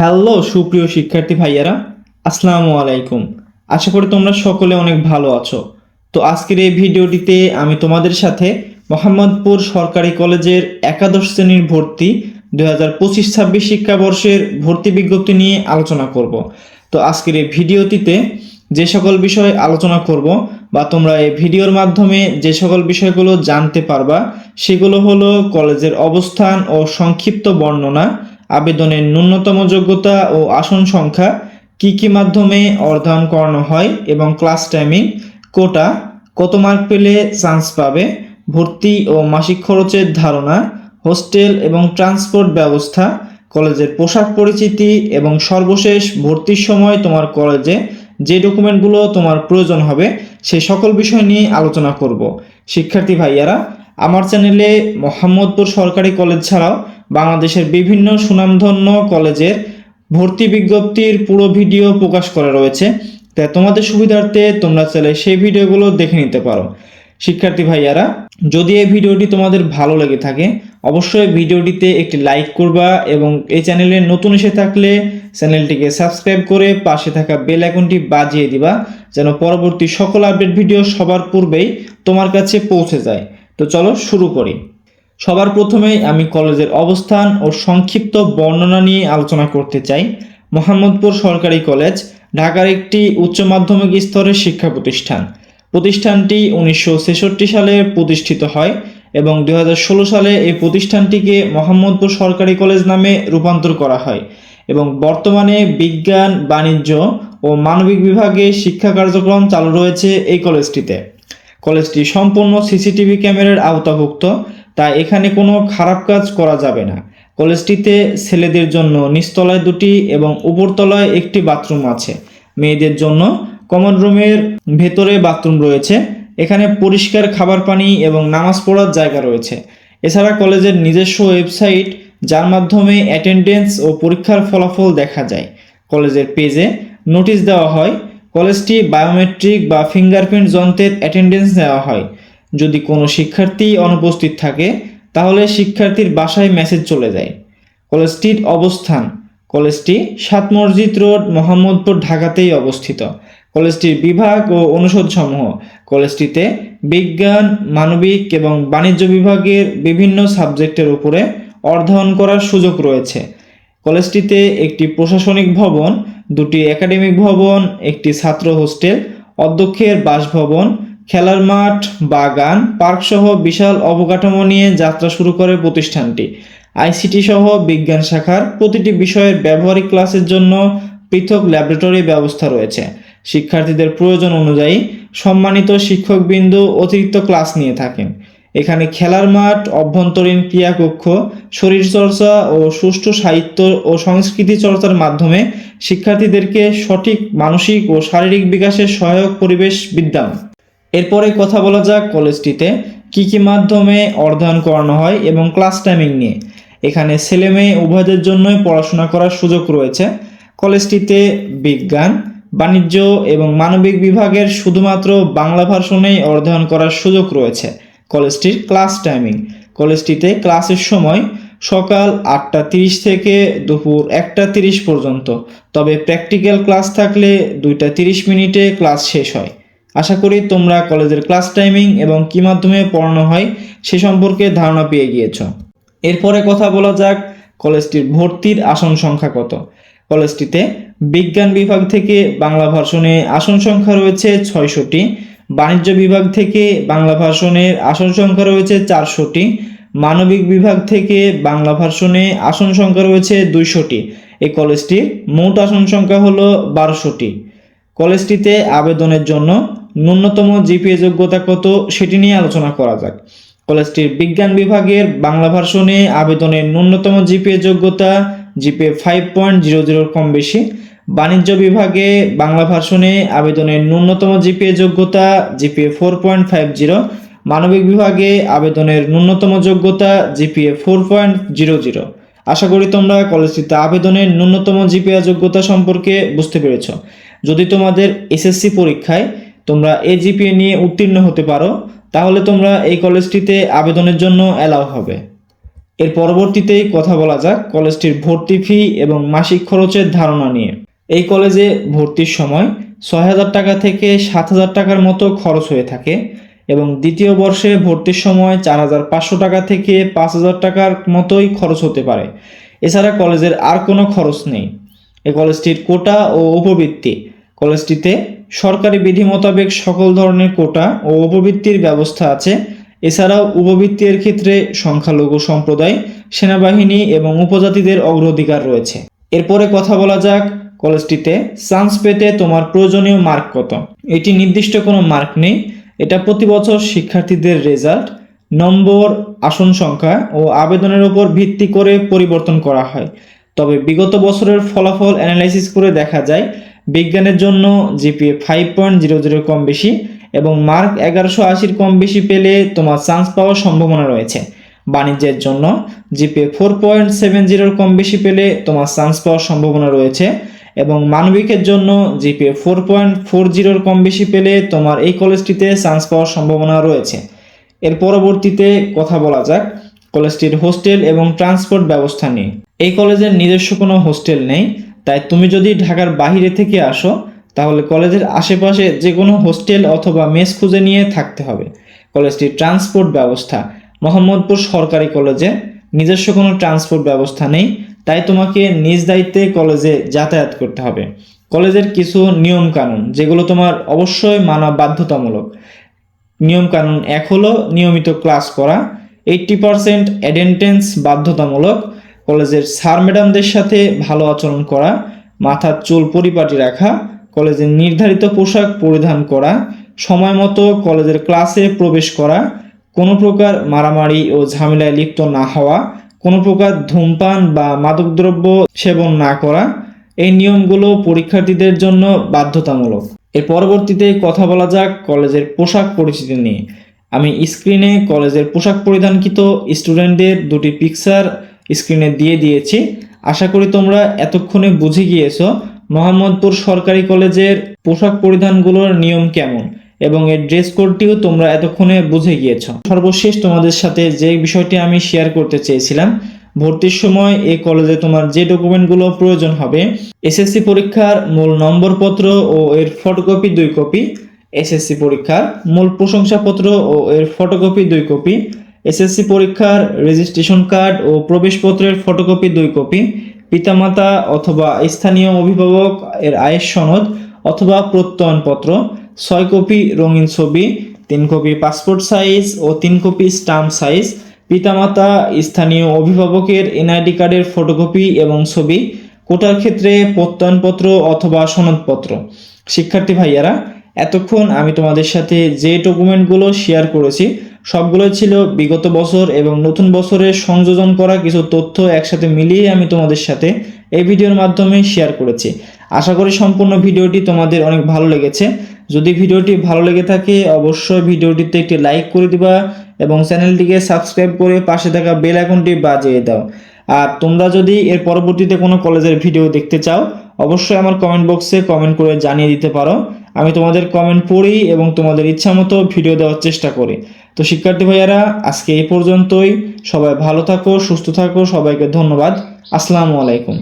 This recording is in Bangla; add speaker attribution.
Speaker 1: হ্যালো, সুপ্রিয় শিক্ষার্থী ভাইয়ারা, আসসালামু আলাইকুম। আশা করি তোমরা সকলে অনেক ভালো আছো। তো আজকের এই ভিডিওটিতে আমি তোমাদের সাথে মোহাম্মদপুর সরকারি কলেজের একাদশ শ্রেণির ভর্তি দু হাজার পঁচিশ ছাব্বিশ শিক্ষাবর্ষের ভর্তি বিজ্ঞপ্তি নিয়ে আলোচনা করব। তো আজকের এই ভিডিওটিতে যে সকল বিষয় আলোচনা করব বা তোমরা এই ভিডিওর মাধ্যমে যে সকল বিষয়গুলো জানতে পারবা, সেগুলো হলো কলেজের অবস্থান ও সংক্ষিপ্ত বর্ণনা আবেদনের ন্যূনতম যোগ্যতা ও আসন সংখ্যা, কি কি মাধ্যমে অর্ধায়ন করানো হয় এবং ক্লাস টাইমিং, কোটা, কত মার্ক পেলে চান্স পাবে, ভর্তি ও মাসিক খরচের ধারণা, হোস্টেল এবং ট্রান্সপোর্ট ব্যবস্থা, কলেজের পোশাক পরিচিতি এবং সর্বশেষ ভর্তির সময় তোমার কলেজে যে ডকুমেন্টগুলো তোমার প্রয়োজন হবে সে সকল বিষয় নিয়ে আলোচনা করব। শিক্ষার্থী ভাইয়ারা, আমার চ্যানেলে মোহাম্মদপুর সরকারি কলেজ ছাড়াও বাংলাদেশের বিভিন্ন সুনামধন্য কলেজের ভর্তি বিজ্ঞপ্তির পুরো ভিডিও প্রকাশ করা রয়েছে। তাই তোমাদের সুবিধার্থে তোমরা চাইলে সেই ভিডিওগুলো দেখে নিতে পারো। শিক্ষার্থী ভাইয়ারা, যদি এই ভিডিওটি তোমাদের ভালো লেগে থাকে, অবশ্যই ভিডিওটিতে একটি লাইক করবা এবং এই চ্যানেলে নতুন এসে থাকলে চ্যানেলটিকে সাবস্ক্রাইব করে পাশে থাকা বেল আইকনটি বাজিয়ে দিবা, যেন পরবর্তী সকল আপডেট ভিডিও সবার পূর্বেই তোমার কাছে পৌঁছে যায়। তো চলো শুরু করি। সবার প্রথমেই আমি কলেজের অবস্থান ও সংক্ষিপ্ত বর্ণনা নিয়ে আলোচনা করতে চাই। মোহাম্মদপুর সরকারি কলেজ, ঢাকার একটি উচ্চ মাধ্যমিক স্তরের শিক্ষা প্রতিষ্ঠান। প্রতিষ্ঠানটি উনিশশো ছেষট্টি সালে প্রতিষ্ঠিত হয় এবং দু হাজার ষোলো সালে এই প্রতিষ্ঠানটিকে মোহাম্মদপুর সরকারি কলেজ নামে রূপান্তর করা হয় এবং বর্তমানে বিজ্ঞান, বাণিজ্য ও মানবিক বিভাগে শিক্ষা কার্যক্রম চালু রয়েছে এই কলেজটিতে। কলেজটি সম্পূর্ণ সিসিটিভি ক্যামেরার আওতাভুক্ত। তাই এখানে কোনো খারাপ কাজ করা যাবে না। কলেজটিতে ছেলেদের জন্য নিচতলায় দুটি এবং উপরতলায় একটি বাথরুম আছে। মেয়েদের জন্য কমন রুমের ভেতরে বাথরুম রয়েছে। এখানে পরিষ্কার খাবার পানি এবং নামাজ পড়ার জায়গা রয়েছে। এছাড়া কলেজের নিজস্ব ওয়েবসাইট, যার মাধ্যমে অ্যাটেন্ডেন্স ও পরীক্ষার ফলাফল দেখা যায়। কলেজের পেজে নোটিশ দেওয়া হয়, কলেজটি বায়োমেট্রিক বা ফিঙ্গারপ্রিন্ট যন্ত্রের অ্যাটেন্ডেন্স নেওয়া হয়। যদি কোনো শিক্ষার্থী অনুপস্থিত থাকে, তাহলে শিক্ষার্থীর বাসায় মেসেজ চলে যায়। কলেজটির অবস্থান। কলেজটি সাত মসজিদ রোড, মোহাম্মদপুর ঢাকাতেই অবস্থিত। কলেজটির বিভাগ ও অনুষদসমূহ। কলেজটিতে বিজ্ঞান, মানবিক এবং বাণিজ্য বিভাগের বিভিন্ন সাবজেক্টের উপরে অধ্যয়ন করার সুযোগ রয়েছে। কলেজটিতে একটি প্রশাসনিক ভবন, দুটি একাডেমিক ভবন, একটি ছাত্র হোস্টেল, অধ্যক্ষের বাসভবন খেলার মাঠ, বাগান পার্ক সহ বিশাল অবকাঠামো নিয়ে যাত্রা শুরু করে প্রতিষ্ঠানটি। আইসিটি সহ বিজ্ঞান শাখার প্রতিটি বিষয়ের ব্যবহারিক ক্লাসের জন্য পৃথক ল্যাবরেটরি ব্যবস্থা রয়েছে। শিক্ষার্থীদের প্রয়োজন অনুযায়ী সম্মানিত শিক্ষকবৃন্দ অতিরিক্ত ক্লাস নিয়ে থাকেন। এখানে খেলার মাঠ, অভ্যন্তরীণ ক্রিয়াকক্ষ শরীরচর্চা ও সুষ্ঠু সাহিত্য ও সংস্কৃতি চর্চার মাধ্যমে শিক্ষার্থীদেরকে সঠিক মানসিক ও শারীরিক বিকাশের সহায়ক পরিবেশ বিদ্যমান। এরপরে কথা বলা যাক কলেজটিতে কি কি মাধ্যমে অধ্যয়ন করানো হয় এবং ক্লাস টাইমিং নিয়ে। এখানে ছেলে মেয়ে উভয়দের জন্যই পড়াশোনা করার সুযোগ রয়েছে। কলেজটিতে বিজ্ঞান, বাণিজ্য এবং মানবিক বিভাগের শুধুমাত্র বাংলা ভার্সনেই অধ্যয়ন করার সুযোগ রয়েছে কলেজটির ক্লাস টাইমিং। কলেজটিতে ক্লাসের সময় সকাল আটটা তিরিশ থেকে দুপুর একটা তিরিশ পর্যন্ত, তবে প্র্যাকটিক্যাল ক্লাস থাকলে দুইটা তিরিশ মিনিটে ক্লাস শেষ হয়। আশা করি তোমরা কলেজের ক্লাস টাইমিং এবং কী মাধ্যমে পড়ানো হয় সে সম্পর্কে ধারণা পেয়ে গিয়েছ। এরপরে কথা বলা যাক কলেজটির ভর্তির আসন সংখ্যা কত। কলেজটিতে বিজ্ঞান বিভাগ থেকে বাংলা ভার্সনে আসন সংখ্যা রয়েছে ছয়শটি, বাণিজ্য বিভাগ থেকে বাংলা ভার্সনের আসন সংখ্যা রয়েছে চারশোটি, মানবিক বিভাগ থেকে বাংলা ভার্সনে আসন সংখ্যা রয়েছে দুইশোটি। এই কলেজটির মোট আসন সংখ্যা হলো বারোশোটি। কলেজটিতে আবেদনের জন্য ন্যূনতম জিপিএ যোগ্যতা কত সেটি নিয়ে আলোচনা করা যাক। কলেজটির বিজ্ঞান বিভাগের বাংলা ভার্সনে আবেদনের ন্যূনতম জিপিএ যোগ্যতা, জিপিএ ফাইভ পয়েন্ট জিরো জিরোর কম বেশি। বাণিজ্য বিভাগে বাংলা ভার্সনে আবেদনের ন্যূনতম জিপিএ যোগ্যতা, GPA four point five zero. মানবিক বিভাগে আবেদনের ন্যূনতম যোগ্যতা, GPA four point zero zero. আশা করি তোমরা কলেজটিতে আবেদনের ন্যূনতম জিপিএ যোগ্যতা সম্পর্কে বুঝতে পেরেছ। যদি তোমাদের এসএসসি পরীক্ষায় তোমরা এ জিপিএ নিয়ে উত্তীর্ণ হতে পারো, তাহলে তোমরা এই কলেজটিতে আবেদনের জন্য অ্যালাউ হবে। এর পরবর্তীতেই কথা বলা যাক কলেজটির ভর্তি ফি এবং মাসিক খরচের ধারণা নিয়ে। এই কলেজে ভর্তির সময় ছয় হাজার টাকা থেকে সাত হাজার টাকার মতো খরচ হয়ে থাকে এবং দ্বিতীয় বর্ষে ভর্তির সময় চার হাজার পাঁচশো টাকা থেকে পাঁচ হাজার টাকার মতোই খরচ হতে পারে। এছাড়া কলেজের আর কোনো খরচ নেই। এই কলেজটির কোটা ও উপবৃত্তি কলেজটিতে সরকারি বিধি মোতাবেক সকল ধরনের কোটা ও উপবৃত্তির ব্যবস্থা আছে। এছাড়াও উপবৃত্তির ক্ষেত্রে সংখ্যালঘু সম্প্রদায়, সেনাবাহিনী এবং উপজাতিদের অগ্রাধিকার রয়েছে। এরপরে কথা বলা যাক কলেজটিতে চান্স পেতে তোমার প্রয়োজনীয় মার্ক কত। এটি নির্দিষ্ট কোনো মার্ক নেই। এটা প্রতি বছর শিক্ষার্থীদের রেজাল্ট, নম্বর, আসন সংখ্যা ও আবেদনের উপর ভিত্তি করে পরিবর্তন করা হয়। তবে বিগত বছরের ফলাফল অ্যানালাইসিস করে দেখা যায় বিজ্ঞানের জন্য GPA five point zero zero কম বেশি এবং মার্ক এগারোশো আশির কম বেশি পেলে তোমার চান্স পাওয়ার সম্ভাবনা রয়েছে। বাণিজ্যের জন্য জিপিএ ফোর পয়েন্ট সেভেন জিরোর কম বেশি পেলে তোমার চান্স পাওয়ার সম্ভাবনা রয়েছে এবং মানবিকের জন্য জিপিএ ফোর পয়েন্ট ফোর জিরোর কম বেশি পেলে তোমার এই কলেজটিতে চান্স পাওয়ার সম্ভাবনা রয়েছে। এর পরবর্তীতে কথা বলা যাক কলেজটির হোস্টেল এবং ট্রান্সপোর্ট ব্যবস্থা নিয়ে। এই কলেজের নিজস্ব কোনো হোস্টেল নেই। তাই তুমি যদি ঢাকার বাইরে থেকে আসো, তাহলে কলেজের আশেপাশে যে কোনো হোস্টেল অথবা মেস খুঁজে নিয়ে থাকতে হবে। কলেজটির ট্রান্সপোর্ট ব্যবস্থা। মোহাম্মদপুর সরকারি কলেজে নিজস্ব কোনো ট্রান্সপোর্ট ব্যবস্থা নেই, তাই তোমাকে নিজ দায়িত্বে কলেজে যাতায়াত করতে হবে। কলেজের কিছু নিয়ম কানুন যেগুলো তোমার অবশ্যই মানা বাধ্যতামূলক। নিয়ম কানুন এক হলো নিয়মিত ক্লাস করা এইট্টি পারসেন্ট অ্যাটেন্ডেন্স বাধ্যতামূলক। কলেজের স্যার ম্যাডামদের সাথে ভালো আচরণ করা, মাথার চুল পরিপাটি রাখা, কলেজের নির্ধারিত পোশাক পরিধান করা, সময় মতো কলেজের ক্লাসে প্রবেশ করা, কোনো প্রকার মারামারি ও ঝামেলায় লিপ্ত না হওয়া, কোনো প্রকার ধূমপান বা মাদকদ্রব্য সেবন না করা, এই নিয়মগুলো পরীক্ষার্থীদের জন্য বাধ্যতামূলক। এর পরবর্তীতে কথা বলা যাক কলেজের পোশাক পরিচিতি নিয়ে। আমি স্ক্রিনে কলেজের পোশাক পরিধানকৃত স্টুডেন্টদের দুটি পিকচার স্ক্রিনে দিয়ে দিয়েছি। আশা করি তোমরা এতক্ষণে বুঝে গিয়েছো মোহাম্মদপুর সরকারি কলেজের পোশাক পরিধানগুলোর নিয়ম কেমন এবং এর ড্রেস কোডটিও তোমরা এতক্ষণে বুঝে গিয়েছো। সর্বশেষ তোমাদের সাথে যে বিষয়টি আমি শেয়ার করতে চেয়েছিলাম, ভর্তির সময় এই কলেজে তোমার যে ডকুমেন্টগুলো প্রয়োজন হবে এসএসসি পরীক্ষার মূল নম্বরপত্র ও এর ফটোকপি দুই কপি এসএসসি পরীক্ষার মূল প্রশংসাপত্র ও এর ফটোকপি দুই কপি এসএসসি পরীক্ষার রেজিস্ট্রেশন কার্ড ও প্রবেশপত্রের ফটোকপি দুই কপি পিতামাতা অথবা স্থানীয় অভিভাবক এর আয়ের সনদ অথবা প্রত্যয়নপত্র, ছয় কপি রঙিন ছবি, তিন কপি পাসপোর্ট সাইজ ও তিন কপি স্টাম্প সাইজ পিতামাতা, স্থানীয় অভিভাবকের এনআইডি কার্ডের ফটোকপি এবং ছবি, কোটার ক্ষেত্রে প্রত্যয়নপত্র অথবা সনদপত্র। শিক্ষার্থী ভাইয়ারা, এতক্ষণ আমি তোমাদের সাথে যে ডকুমেন্টগুলো শেয়ার করেছি সবগুলো ছিল বিগত বছর এবং নতুন বছরের সংযোজন করা কিছু তথ্য একসাথে মিলিয়ে আমি তোমাদের সাথে এই ভিডিওর মাধ্যমে শেয়ার করেছি। আশা করি সম্পূর্ণ ভিডিওটি তোমাদের অনেক ভালো লেগেছে। যদি ভিডিওটি ভালো লেগে থাকে, অবশ্যই ভিডিওটিতে একটি লাইক করে দিবা এবং চ্যানেলটিকে সাবস্ক্রাইব করে পাশে থাকা বেল আইকনটি বাজিয়ে দাও। আর তোমরা যদি এর পরবর্তীতে কোনো কলেজের ভিডিও দেখতে চাও, অবশ্যই আমার কমেন্ট বক্সে কমেন্ট করে জানিয়ে দিতে পারো। আমি তোমাদের কমেন্ট পড়ি এবং তোমাদের ইচ্ছা মতো ভিডিও দেওয়ার চেষ্টা করি। তো শিক্ষার্থী ভাইয়ারা, আজকে এই পর্যন্তই। সবাই ভালো থাকো, সুস্থ থাকো, সবাইকে ধন্যবাদ। আসসালামু আলাইকুম।